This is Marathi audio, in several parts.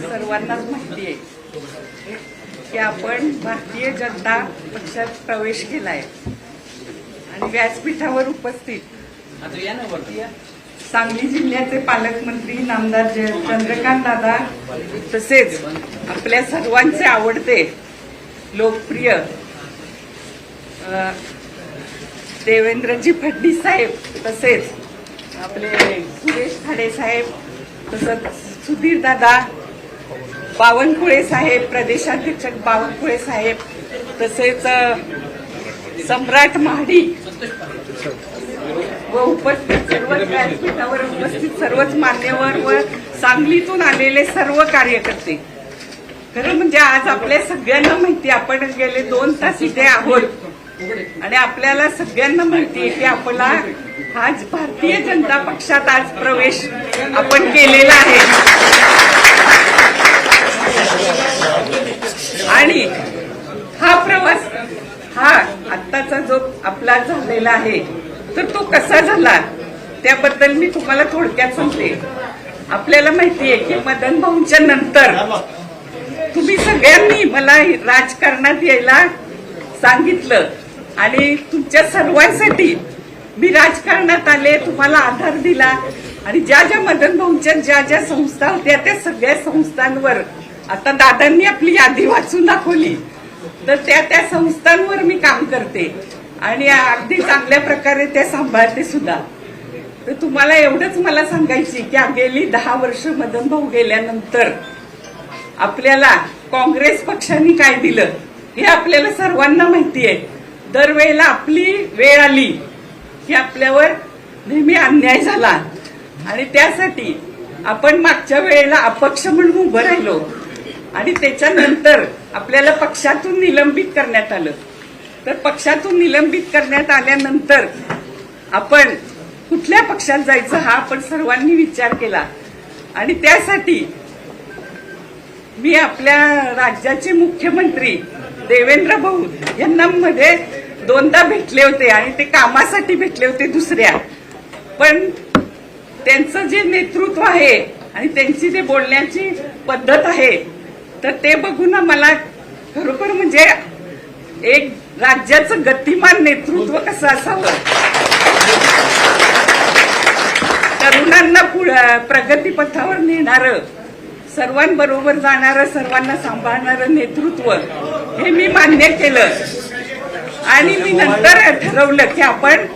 सर्वांनाच माहिती आहे की आपण भारतीय जनता पक्षात प्रवेश केला आहे आणि व्यासपीठावर उपस्थित सांगली जिल्ह्याचे पालकमंत्री नामदार जय- चंद्रकांत दादा तसेच आपल्या सर्वांचे आवडते लोकप्रिय देवेंद्रजी फडणीस साहेब तसेच आपले सुरेश खाडे साहेब तसंच सुधीर दादा बावनकुळे साहेब प्रदेशाध्यक्ष बावनकुळे साहेब तसेच सम्राट महाडी व उपस्थित सर्वच व्यासपीठावर उपस्थित सर्वच मान्यवर व सांगलीतून आलेले सर्व कार्यकर्ते. खरं म्हणजे आज आपल्या सगळ्यांना माहिती आपण गेले दोन तास इथे आहोत. आणि आपल्याला सगळ्यांना माहिती आहे की आपला आज भारतीय जनता पक्षात आज प्रवेश आपण केलेला आहे. आणि हा प्रवास हा आत्ताचा जो आपला झालेला आहे तर तो कसा झाला त्याबद्दल मी तुम्हाला थोडक्यात सांगते. आपल्याला माहिती आहे की मदन भाऊंच्या नंतर तुम्ही सगळ्यांनी मला राजकारणात यायला सांगितलं आणि तुमच्या सर्वांसाठी मी राजकारणात आले तुम्हाला आधार दिला. आणि ज्या ज्या मदन भाऊंच्या ज्या ज्या संस्था होत्या त्या सगळ्या संस्थांवर आता दादांनी आपली यादी वाचून दाखवली. तर त्या त्या संस्थांवर मी काम करते. आणि अगदी चांगल्या प्रकारे त्या सांभाळते सुद्धा. तर तुम्हाला एवढंच मला सांगायची की गेली दहा वर्ष मदन भाऊ गेल्यानंतर आपल्याला काँग्रेस पक्षाने काय दिलं हे आपल्याला सर्वांना माहिती आहे. दरवेळेला आपली वेळ आली की आपल्यावर नेहमी अन्याय झाला. आणि त्यासाठी आपण मागच्या वेळेला अपक्ष म्हणून उभं राहिलो. आणि त्याच्यानंतर आपल्याला पक्षातून निलंबित करण्यात आलं. तर पक्षातून निलंबित करण्यात आल्यानंतर आपण कुठल्या पक्षात जायचं हा आपण सर्वांनी विचार केला. आणि त्यासाठी मी आपल्या राज्याचे मुख्यमंत्री देवेंद्र भाऊ यांना मध्ये दोनदा भेटले होते आणि ते कामासाठी भेटले होते दुसऱ्या. पण त्यांचं जे नेतृत्व आहे आणि त्यांची जे बोलण्याची पद्धत आहे तर ते बघून मला खरोखर म्हणजे एक राज्याचं गतिमान नेतृत्व कसं असावं? तरुणांना पुढं प्रगतीपथावर नेणारं सर्वांबरोबर जाणारं सर्वांना सांभाळणारं नेतृत्व हे मी मान्य केलं. आणि मी नंतर ठरवलं की आपण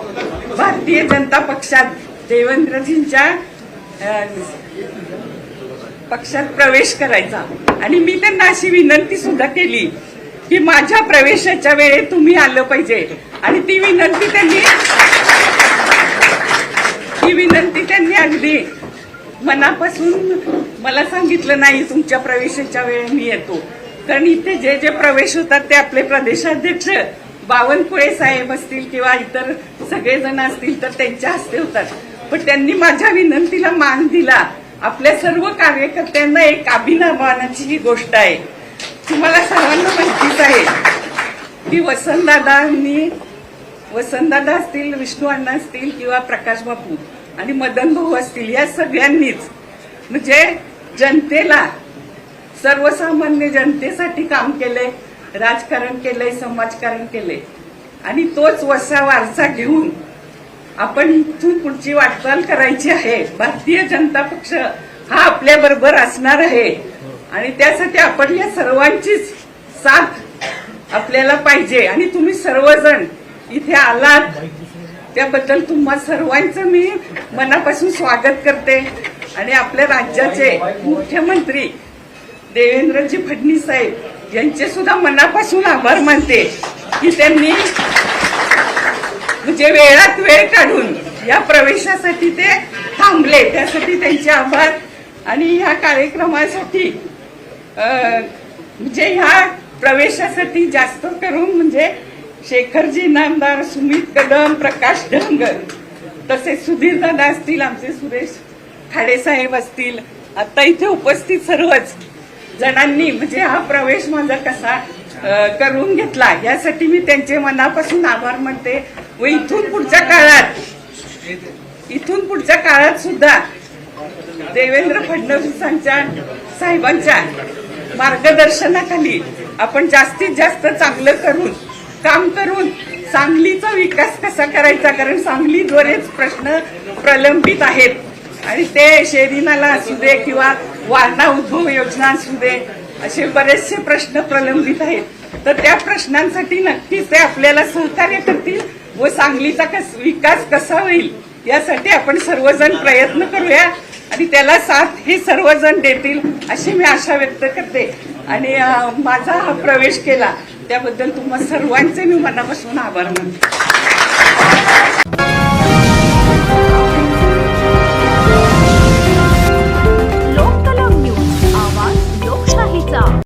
भारतीय जनता पक्षात देवेंद्रजींच्या पक्षात प्रवेश करायचा. आणि मी त्यांना अशी विनंती सुद्धा केली की माझ्या प्रवेशाच्या वेळेत तुम्ही आलं पाहिजे. आणि ती विनंती त्यांनी ती विनंती त्यांनी अगदी मनापासून मला सांगितलं नाही तुमच्या प्रवेशाच्या वेळी मी येतो. कारण इथे जे जे प्रवेश होतात ते आपले प्रदेशाध्यक्ष बावनकुळे साहेब असतील किंवा इतर सगळेजण असतील तर त्यांच्या हस्ते होतात. पण त्यांनी माझ्या विनंतीला मान दिला. आपल्या सर्व कार्यकर्त्यांना एक अभिनवानाची ही गोष्ट आहे. तुम्हाला सर्वांना माहितीच आहे की वसंतदादांनी वसंतदादा असतील विष्णू अण्णा असतील किंवा प्रकाश बापू आणि मदन भाऊ असतील या सगळ्यांनीच. म्हणजे जनतेला सर्वसामान्य जनतेसाठी काम केलंय राजकारण केलंय समाजकारण केलंय. आणि तोच वसा वारसा घेऊन आपण इथून पुढची वाटचाल करायची आहे. भारतीय जनता पक्ष हा आपल्या बरोबर असणार आहे. आणि त्यासाठी आपण या सर्वांचीच साथ आपल्याला पाहिजे. आणि तुम्ही सर्वजण इथे आलात त्याबद्दल तुम्हा सर्वांचं मी मनापासून स्वागत करते. आणि आपल्या राज्याचे मुख्यमंत्री देवेंद्रजी फडणवीस साहेब यांचे सुद्धा मनापासून आभार मानते की त्यांनी म्हणजे वेळात वेळ काढून या प्रवेशासाठी ते थांबले. त्यासाठी त्यांचे आभार. आणि ह्या कार्यक्रमासाठी म्हणजे ह्या प्रवेशासाठी जास्त करून म्हणजे शेखरजी नामदार सुमित कदम प्रकाश ढंगर तसेच सुधीर दादा असतील आमचे सुरेश खाडेसाहेब असतील आता इथे उपस्थित सर्वच जणांनी म्हणजे हा प्रवेश माझा कसा करून घेतला. यासाठी मी त्यांचे मनापासून आभार मानते. व इथून पुढच्या काळात इथून पुढच्या काळात सुद्धा देवेंद्र फडणवीसांच्या साहेबांच्या मार्गदर्शनाखाली आपण जास्तीत जास्त चांगलं करून काम करून सांगलीचा विकास कसा करायचा? कारण सांगली प्रश्न प्रलंबित आहेत. आणि ते शेरीनाला असू दे किंवा वारणा उद्भव योजना असू दे असे बरेचसे प्रश्न प्रलंबित आहेत. तर त्या प्रश्नांसाठी नक्कीच ते आपल्याला सहकार्य करतील. व सांगलीचा कस विकास कसा होईल यासाठी आपण सर्वजण प्रयत्न करूया आणि त्याला साथ हे सर्वजण देतील अशी मी आशा व्यक्त करते. आणि माझा हा प्रवेश केला त्याबद्दल तुम्हा सर्वांचे मी मनापासून आभार मानते.